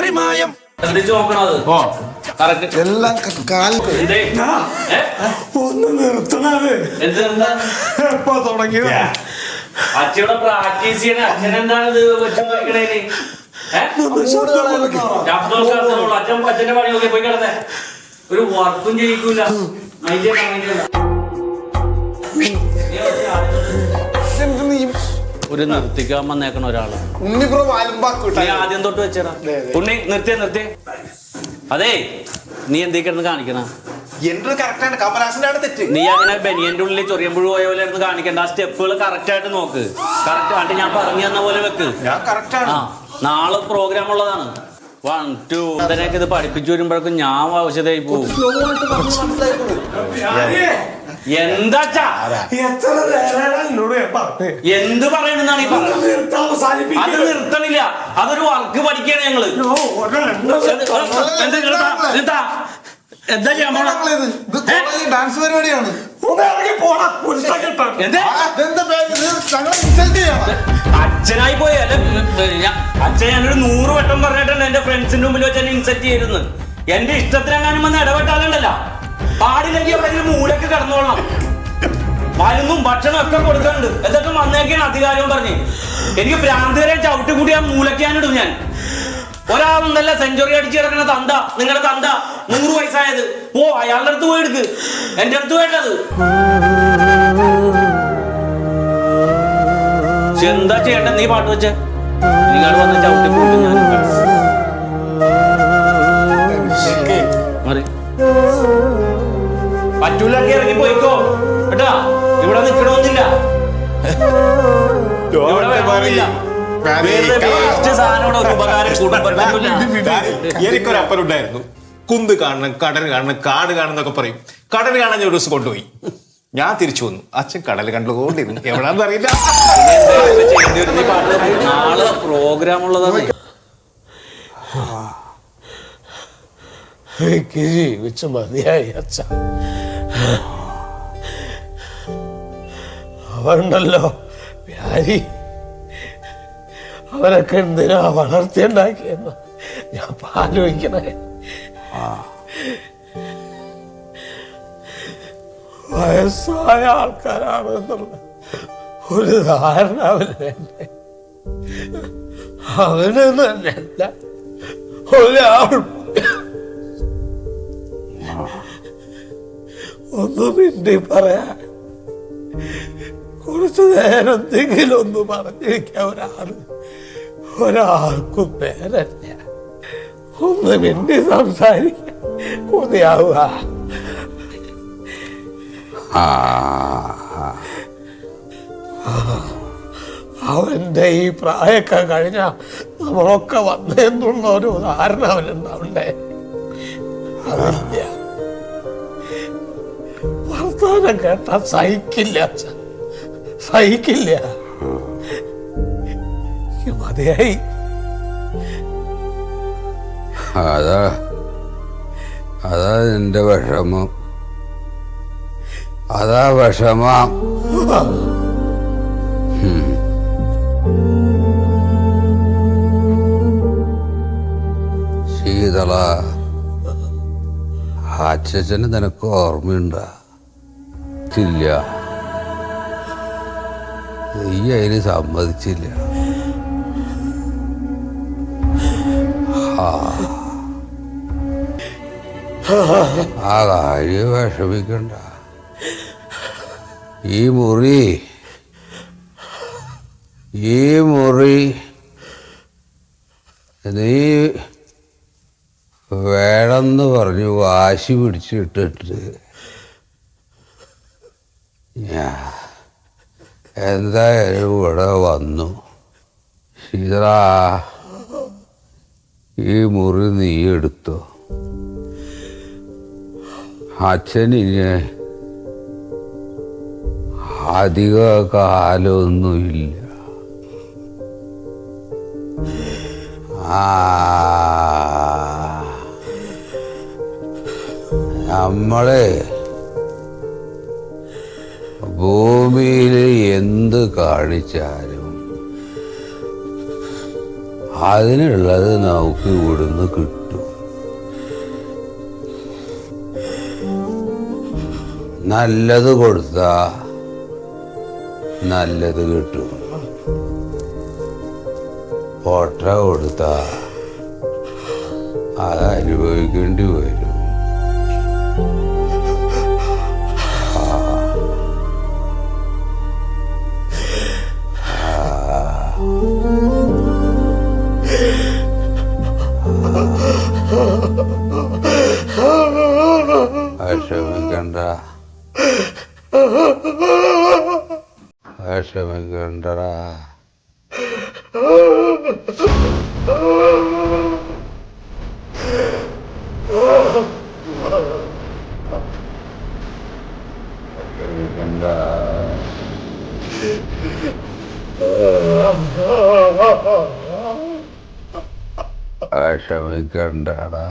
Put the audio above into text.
മറിമായം ശ്രദ്ധിച്ച് നോക്കണത് ഓ എല്ലാം? ഒന്ന് നിർത്തണത്. എപ്പോ തുടങ്ങിയത്? അച്ഛയുടെ പ്രാക്ടീസ് ചെയ്യണ. അച്ഛൻ എന്താണ് ഇത് വെച്ച് നോക്കണേന്. അച്ഛൻ അച്ഛന്റെ പണി നോക്കി പോയി കിടന്നേ. ഒരു വർക്കും ചെയ്യിക്കൂല. മൈൻഡ് ചെയ്യണ്ട മൈൻഡ് ചെയ്യണ്ട ഒരു നിർത്തിക്കാൻ വന്നേക്കണ ഒരാൾ ഉണ്ണി ബ്രോ നീ ആദ്യം തൊട്ട് വെച്ചേടാ. ഉണ്ണി നിർത്തിയ നിർത്തി അതേ നീ എന്തേ കിടന്ന് കാണിക്കണ? എന്റെ കറക്റ്റാണ് കമലാസിന്റെ തെറ്റ്. നീ അങ്ങനെ ബനിയന്റെ ഉള്ളിൽ ചൊറിയമ്പുഴ പോയ പോലെ കാണിക്കണ്ട. ആ സ്റ്റെപ്പുകൾ കറക്റ്റ് ആയിട്ട് നോക്ക്. കറക്റ്റ് ആയിട്ട് ഞാൻ പറഞ്ഞു തന്ന പോലെ വെക്ക്. ഞാൻ കറക്റ്റാണ് ആ നാളെ പ്രോഗ്രാം ഉള്ളതാണ്. വൺ ടു ഇതിനൊക്കെ ഇത് പഠിപ്പിച്ചു വരുമ്പോഴേക്കും ഞാൻ ആവശ്യതയായി പോകും എന്താച്ചാ? എത്ര നേരമാണ് എന്നോട് ഞാൻ പറഞ്ഞത് എന്ത് പറയണെന്നാണ് ഈ പറഞ്ഞത്? അത് അവസാനിപ്പിക്കുന്നത് നിർത്തണില്ല. അതൊരു വർക്ക് പഠിക്കുകയാണ് ഞങ്ങൾ. ഓ, ഒരെണ്ണം എന്താ? എന്താ? എന്താ എന്താ ചെയ്യാൻ പോണ? ഡാൻസ് പരിപാടിയാണ്. ഒന്ന് ഇറങ്ങി പോടാ പുരുഷ കിട്ടാൻ എന്താ? അതെന്താ പേര്? ഇത് ഞങ്ങളെ ഇൻസൾട്ട് ചെയ്യണം അച്ഛനായി പോയി. അല്ലെ അച്ഛൻ ഞാനൊരു നൂറ് വട്ടം പറഞ്ഞിട്ടുണ്ട് എന്റെ ഫ്രണ്ട്സിന്റെ മുമ്പിൽ വെച്ച് എന്നെ ഇൻസെറ്റ് ചെയ്തിരുന്നു എന്റെ ഇഷ്ടത്തിനെങ്ങാനും വന്ന് ഇടപെട്ടാലുണ്ടല്ല. പാടില്ലെങ്കിൽ അവിടെ മൂലക്ക് കിടന്നോളണം മരുന്നും ഭക്ഷണം ഒക്കെ കൊടുക്കുന്നുണ്ട് ഇതൊക്കെ വന്നേക്കാണ് അധികാരവും പറഞ്ഞ്. എനിക്ക് ഭ്രാന്തരെ ചവിട്ടി കൂടി ആ മൂലക്കാനിടും ഞാൻ ഒരാളുണ്ടല്ല സെഞ്ചുറി അടിച്ചു കിടക്കുന്ന തന്ത നിങ്ങളുടെ തന്ത നൂറ് വയസ്സായത്. ഓ അയാളുടെ അടുത്ത് പോയി എടുക്ക്. എന്റെ അടുത്ത് വേണ്ടത് എന്താ ചെയ്യണ്ട നീ പാട്ട് വെച്ചേ. നിങ്ങൾ വന്ന് ചവിട്ടി കുടുംബത്തിനുമില്ല. എനിക്കൊരു അപ്പനുണ്ടായിരുന്നു. കുന്ത് കാണണം കടൽ കാണണം കാട് കാണണം എന്നൊക്കെ പറയും. കടൽ കാണാൻ ഞാൻ ഒരു ദിവസം കൊണ്ടുപോയി. ഞാൻ തിരിച്ചു വന്നു. അച്ഛൻ കടൽ കണ്ടുകൊണ്ടിരുന്നു. എവിടാന്ന് അറിയില്ല. നാളെ പ്രോഗ്രാം ഉള്ളതാണ് എനിക്ക് ജീവിച്ച് മതിയായി അച്ഛ. അവരുണ്ടല്ലോ. വ്യാരി. അവരൊക്കെ എന്തിനാ വളർത്തിയുണ്ടാക്കിയെന്ന് ഞാൻ ആലോചിക്കണേ. വയസ്സായ ആൾക്കാരാണ് എന്നുള്ള ഒരു ധാരണ അവന് തന്നെ അവന് തന്നെയല്ല ഒരാൾ ഒന്ന് മിണ്ടി പറയാൻ. കുറച്ചു നേരം എന്തെങ്കിലും ഒന്ന് പറഞ്ഞിരിക്കാൻ ഒരാൾ. ഒരാൾക്കും പേരല്ല. ഒന്ന് മിണ്ടി സംസാരിക്കാൻ കൊതിയാവുക. അവന്റെ ഈ പ്രായമൊക്കെ കഴിഞ്ഞ നമ്മളൊക്കെ വന്നെന്നുള്ള ഒരു ഉദാഹരണം അവനുണ്ടാവണ്ടേ? അതില്ല. വർത്താനം കേട്ടാ സഹിക്കില്ല സഹിക്കില്ല. എനിക്ക് മതിയായി. അതാ അതാ നിന്റെ വിഷമം. അതാ വിഷമം. ശീതള അച്ഛന് നിനക്ക് ഓർമ്മയുണ്ട? ഇല്ല. നീ അതിന് സമ്മതിച്ചില്ല. ആ. കാര്യം വിഷമിക്കണ്ട. ഈ മുറി ഈ മുറി നീ വേണമെന്ന് പറഞ്ഞു വാശി പിടിച്ചിട്ടിട്ട് ഞാ എന്തായാലും ഇവിടെ വന്നു. ശീതള ഈ മുറി നീ എടുത്തോ? അച്ഛനിന് അധിക കാലമൊന്നുമില്ല നമ്മളെ ഭൂമിയിൽ എന്ത് കാണിച്ചാലും അതിനുള്ളത് നമുക്ക് ഇവിടുന്ന് കിട്ടും. നല്ലത് കൊടുത്താ നല്ലത് കിട്ടും. പൊട്ട കൊടുത്താ അത് അനുഭവിക്കേണ്ടി വരും. വിഷമിക്കണ്ട വിഷമിക്കണ്ടടാ വിഷമിക്കണ്ട വിഷമിക്കണ്ടടാ